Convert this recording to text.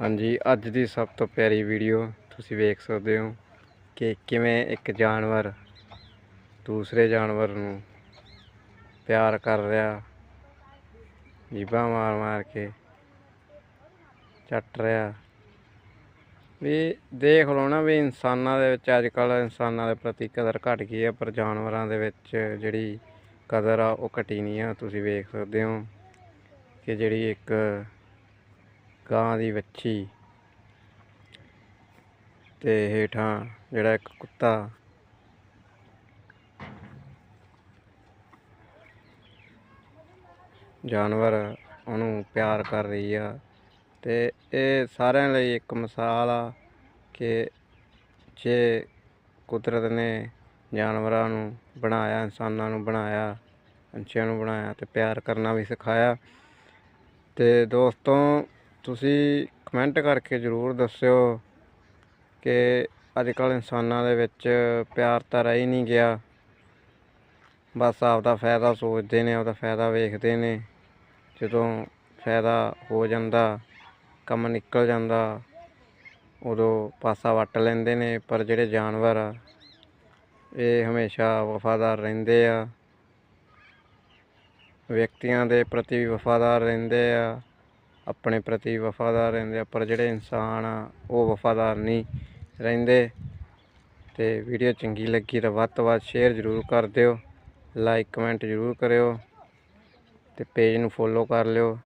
ਹਾਂਜੀ, ਅੱਜ ਦੀ ਸਭ ਤੋਂ ਪਿਆਰੀ ਵੀਡੀਓ ਤੁਸੀਂ ਵੇਖ ਸਕਦੇ ਹੋ ਕਿ ਕਿਵੇਂ ਇੱਕ ਜਾਨਵਰ ਦੂਸਰੇ ਜਾਨਵਰ ਨੂੰ ਪਿਆਰ ਕਰ ਰਿਹਾ, ਜੀਭਾਂ ਮਾਰ ਮਾਰ ਕੇ ਚੱਟ ਰਿਹਾ। ਵੀ ਦੇਖ ਲਓ ਨਾ ਵੀ ਇਨਸਾਨਾਂ ਦੇ ਵਿੱਚ, ਅੱਜ ਕੱਲ੍ਹ ਇਨਸਾਨਾਂ ਦੇ ਪ੍ਰਤੀ ਕਦਰ ਘਟ ਗਈ ਹੈ ਪਰ ਜਾਨਵਰਾਂ ਦੇ ਵਿੱਚ ਜਿਹੜੀ ਕਦਰ ਆ ਉਹ ਘਟੀ ਨਹੀਂ ਆ। ਤੁਸੀਂ ਵੇਖ ਸਕਦੇ ਹੋ ਕਿ ਜਿਹੜੀ ਇੱਕ ਗਾਂ ਦੀ ਵੱਛੀ ਤੇ ਹੇਠਾਂ ਜਿਹੜਾ ਇੱਕ ਕੁੱਤਾ। ਜਾਨਵਰ ਉਹਨੂੰ ਪਿਆਰ ਕਰ ਰਹੀ ਆ ਤੇ ਇਹ ਸਾਰਿਆਂ ਲਈ ਇੱਕ ਮਿਸਾਲ ਆ ਕਿ ਜੇ ਕੁਦਰਤ ਨੇ ਜਾਨਵਰਾਂ ਨੂੰ ਬਣਾਇਆ, ਇਨਸਾਨਾਂ ਨੂੰ ਬਣਾਇਆ, ਪੰਛੀਆਂ ਨੂੰ ਬਣਾਇਆ ਤੇ ਪਿਆਰ ਕਰਨਾ ਵੀ ਸਿਖਾਇਆ ਤੇ ਦੋਸਤੋ ਤੁਸੀਂ ਕਮੈਂਟ ਕਰਕੇ ਜ਼ਰੂਰ ਦੱਸਿਓ ਕਿ ਅੱਜ ਕੱਲ੍ਹ ਇਨਸਾਨਾਂ ਦੇ ਵਿੱਚ ਪਿਆਰ ਤਾਂ ਰਹਿ ਹੀ ਨਹੀਂ ਗਿਆ। ਬਸ ਆਪਦਾ ਫਾਇਦਾ ਸੋਚਦੇ ਨੇ, ਆਪਦਾ ਫਾਇਦਾ ਵੇਖਦੇ ਨੇ। ਜਦੋਂ ਫਾਇਦਾ ਹੋ ਜਾਂਦਾ, ਕੰਮ ਨਿਕਲ ਜਾਂਦਾ, ਉਦੋਂ ਪਾਸਾ ਵੱਟ ਲੈਂਦੇ ਨੇ। ਪਰ ਜਿਹੜੇ ਜਾਨਵਰ ਆ, ਇਹ ਹਮੇਸ਼ਾ ਵਫਾਦਾਰ ਰਹਿੰਦੇ ਆ। ਵਿਅਕਤੀਆਂ ਦੇ ਪ੍ਰਤੀ ਵੀ ਵਫਾਦਾਰ ਰਹਿੰਦੇ ਆ। ਆਪਣੇ ਪ੍ਰਤੀ ਵਫਾਦਾਰ ਰਹਿੰਦੇ ਆ, ਪਰ ਜਿਹੜੇ ਇਨਸਾਨ ਆ, ਉਹ ਵਫਾਦਾਰ ਨਹੀਂ ਰਹਿੰਦੇ। ਤੇ ਵੀਡੀਓ ਚੰਗੀ ਲੱਗੀ ਤਾਂ ਵੱਧ ਤੋਂ ਵੱਧ ਸ਼ੇਅਰ ਜ਼ਰੂਰ ਕਰ ਦਿਓ, ਲਾਈਕ ਕਮੈਂਟ ਜ਼ਰੂਰ ਕਰਿਓ ਤੇ ਪੇਜ ਨੂੰ ਫੋਲੋ ਕਰ ਲਿਓ।